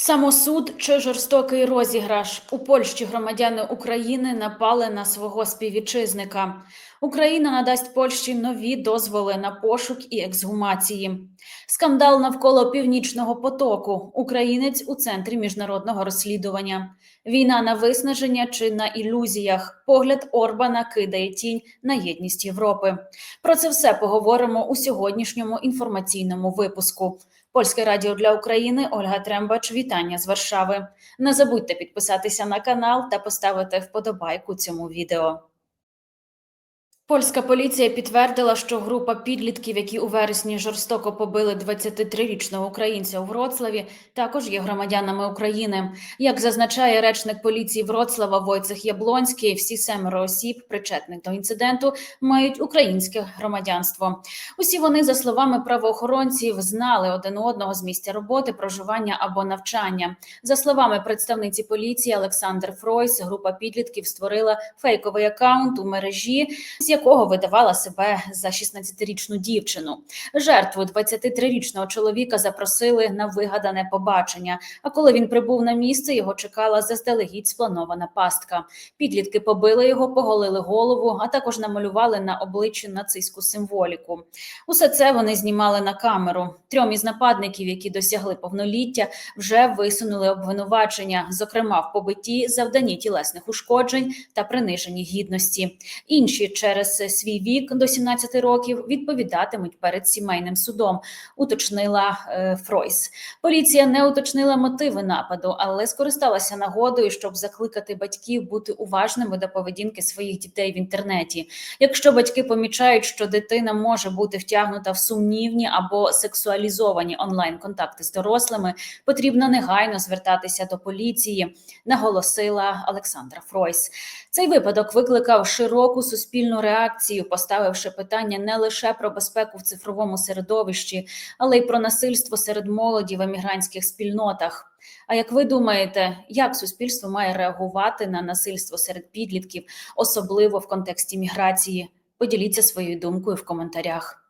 Самосуд чи жорстокий розіграш у Польщі громадяни України напали на свого співвітчизника. Україна надасть Польщі нові дозволи на пошук і ексгумації. Скандал навколо північного потоку. Українець у центрі міжнародного розслідування. Війна на виснаження чи на ілюзіях. Погляд Орбана кидає тінь на єдність Європи. Про це все поговоримо у сьогоднішньому інформаційному випуску. Польське радіо для України Ольга Трембач. Вітання з Варшави. Не забудьте підписатися на канал та поставити вподобайку цьому відео. Польська поліція підтвердила, що група підлітків, які у вересні жорстоко побили 23-річного українця у Вроцлаві, також є громадянами України. Як зазначає речник поліції Вроцлава Войцех Яблонський, всі семеро осіб, причетних до інциденту, мають українське громадянство. Усі вони, за словами правоохоронців, знали один одного з місця роботи, проживання або навчання. За словами представниці поліції Олександр Фройс, група підлітків створила фейковий акаунт у мережі, з якого видавала себе за 16-річну дівчину. Жертву 23-річного чоловіка запросили на вигадане побачення. А коли він прибув на місце, його чекала заздалегідь спланована пастка. Підлітки побили його, поголили голову, а також намалювали на обличчі нацистську символіку. Усе це вони знімали на камеру. Трьом із нападників, які досягли повноліття, вже висунули обвинувачення, зокрема в побитті, завданні тілесних ушкоджень та приниженні гідності. Інші через свій вік до 17 років відповідатимуть перед сімейним судом. Уточнила е, Фройс. Поліція не уточнила мотиви нападу, але скористалася нагодою, щоб закликати батьків бути уважними до поведінки своїх дітей в інтернеті. Якщо батьки помічають, що дитина може бути втягнута в сумнівні або сексуалізовані онлайн-контакти з дорослими, потрібно негайно звертатися до поліції, наголосила Олександра Фройс. Цей випадок викликав широку суспільну реакцію, поставивши питання не лише про безпеку в цифровому середовищі, але й про насильство серед молоді в емігрантських спільнотах. А як ви думаєте, як суспільство має реагувати на насильство серед підлітків, особливо в контексті міграції? Поділіться своєю думкою в коментарях.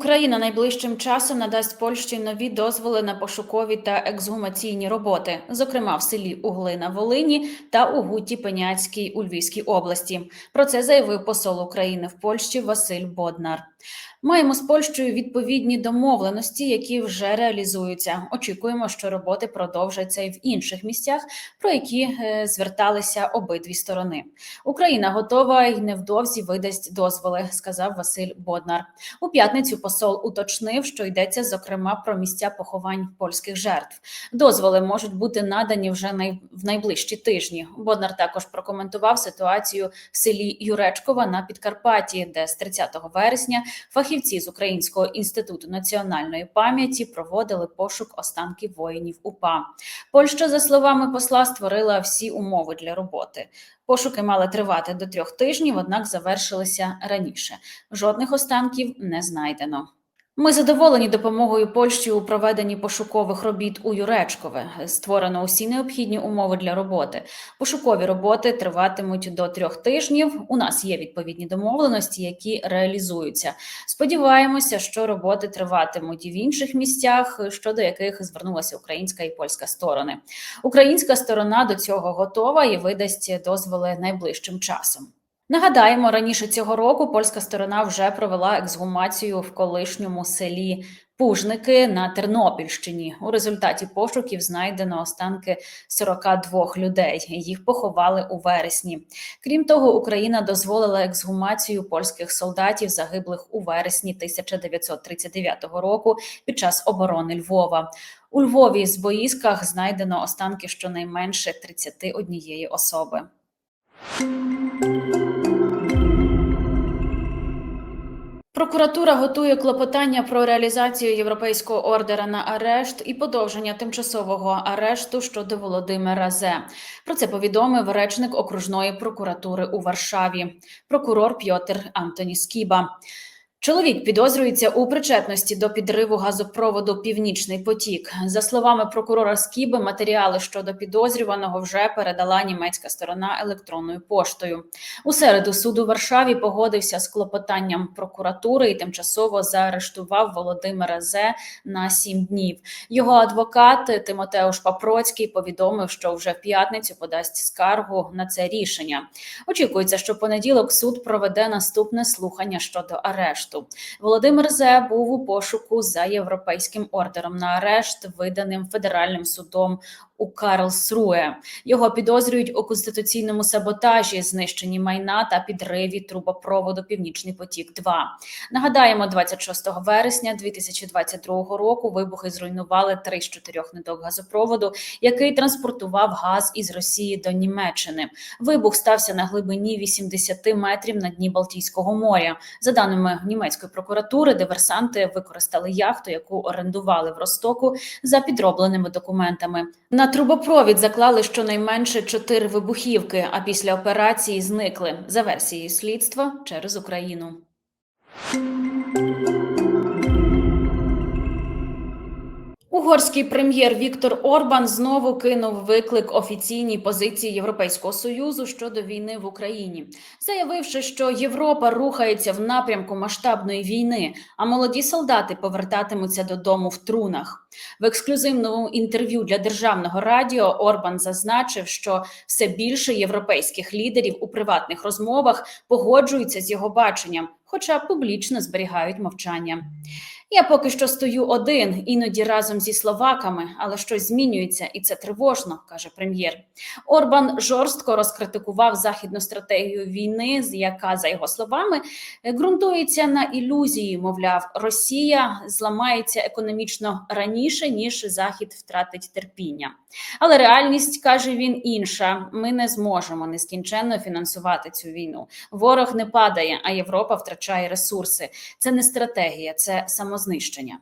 Україна найближчим часом надасть Польщі нові дозволи на пошукові та ексгумаційні роботи, зокрема в селі Угли на Волині та у Гуті Пеняцькій у Львівській області. Про це заявив посол України в Польщі Василь Боднар. Маємо з Польщею відповідні домовленості, які вже реалізуються. Очікуємо, що роботи продовжаться і в інших місцях, про які е, зверталися обидві сторони. Україна готова і невдовзі видасть дозволи, сказав Василь Боднар. У п'ятницю посол уточнив, що йдеться зокрема про місця поховань польських жертв. Дозволи можуть бути надані вже в найближчі тижні. Боднар також прокоментував ситуацію в селі Юречкова на Підкарпатті, де з 30 вересня фахівці з Українського інституту національної пам'яті проводили пошук останків воїнів УПА. Польща, за словами посла, створила всі умови для роботи. Пошуки мали тривати до трьох тижнів, однак завершилися раніше. Жодних останків не знайдено. Ми задоволені допомогою Польщі у проведенні пошукових робіт у Юречкове. Створено усі необхідні умови для роботи. Пошукові роботи триватимуть до трьох тижнів. У нас є відповідні домовленості, які реалізуються. Сподіваємося, що роботи триватимуть і в інших місцях, щодо яких звернулася українська і польська сторони. Українська сторона до цього готова і видасть дозволи найближчим часом. Нагадаємо, раніше цього року польська сторона вже провела ексгумацію в колишньому селі Пужники на Тернопільщині. У результаті пошуків знайдено останки 42 людей. Їх поховали у вересні. Крім того, Україна дозволила ексгумацію польських солдатів, загиблих у вересні 1939 року під час оборони Львова. У Львові з боїсках знайдено останки щонайменше 31 особи. Прокуратура готує клопотання про реалізацію європейського ордера на арешт і подовження тимчасового арешту щодо Володимира Зе. Про це повідомив речник окружної прокуратури у Варшаві, прокурор Пьотр Антоні Скіба. Чоловік підозрюється у причетності до підриву газопроводу Північний потік. За словами прокурора Скіби, матеріали щодо підозрюваного вже передала німецька сторона електронною поштою. У середу суд у Варшаві погодився з клопотанням прокуратури і тимчасово заарештував Володимира Зе на сім днів. Його адвокат Тимотеуш Папроцький повідомив, що вже в п'ятницю подасть скаргу на це рішення. Очікується, що понеділок суд проведе наступне слухання щодо арешту. Володимир Зе був у пошуку за європейським ордером на арешт, виданим федеральним судом у Карлсруе. Його підозрюють у конституційному саботажі, знищенні майна та підриві трубопроводу Північний потік. 2 нагадаємо, 26 вересня 2022 року вибухи зруйнували три з чотирьох ниток газопроводу, який транспортував газ із Росії до Німеччини. Вибух стався на глибині 80 метрів на дні Балтійського моря. За даними німецької прокуратури, диверсанти використали яхту, яку орендували в Ростоку за підробленими документами. На трубопровід заклали щонайменше чотири вибухівки, а після операції зникли за версією слідства через Україну. Угорський прем'єр Віктор Орбан знову кинув виклик офіційній позиції Європейського союзу щодо війни в Україні, заявивши, що Європа рухається в напрямку масштабної війни, а молоді солдати повертатимуться додому в трунах. В ексклюзивному інтерв'ю для державного радіо Орбан зазначив, що все більше європейських лідерів у приватних розмовах погоджуються з його баченням, хоча публічно зберігають мовчання. Я поки що стою один, іноді разом зі словаками, але щось змінюється, і це тривожно, каже прем'єр. Орбан жорстко розкритикував західну стратегію війни, яка, за його словами, ґрунтується на ілюзії. Мовляв, Росія зламається економічно раніше ніж Захід втратить терпіння. Але реальність каже він інша: ми не зможемо нескінченно фінансувати цю війну. Ворог не падає, а Європа втрачає ресурси. Це не стратегія, це самознищення.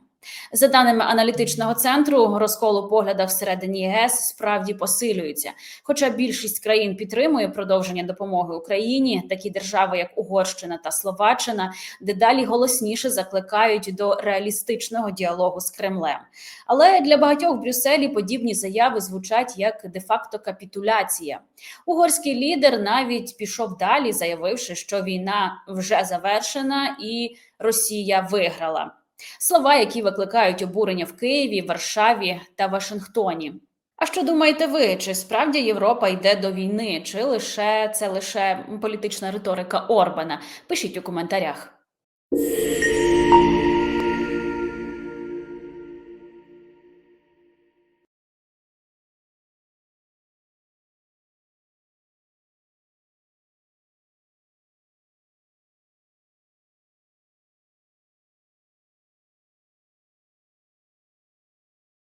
За даними аналітичного центру, розкол у поглядах всередині ЄС справді посилюється. Хоча більшість країн підтримує продовження допомоги Україні, такі держави, як Угорщина та Словаччина, дедалі голосніше закликають до реалістичного діалогу з Кремлем. Але для багатьох в Брюсселі подібні заяви звучать як де-факто капітуляція. Угорський лідер навіть пішов далі, заявивши, що війна вже завершена і Росія виграла. Слова, які викликають обурення в Києві, Варшаві та Вашингтоні. А що думаєте ви? Чи справді Європа йде до війни, чи лише це лише політична риторика Орбана? Пишіть у коментарях.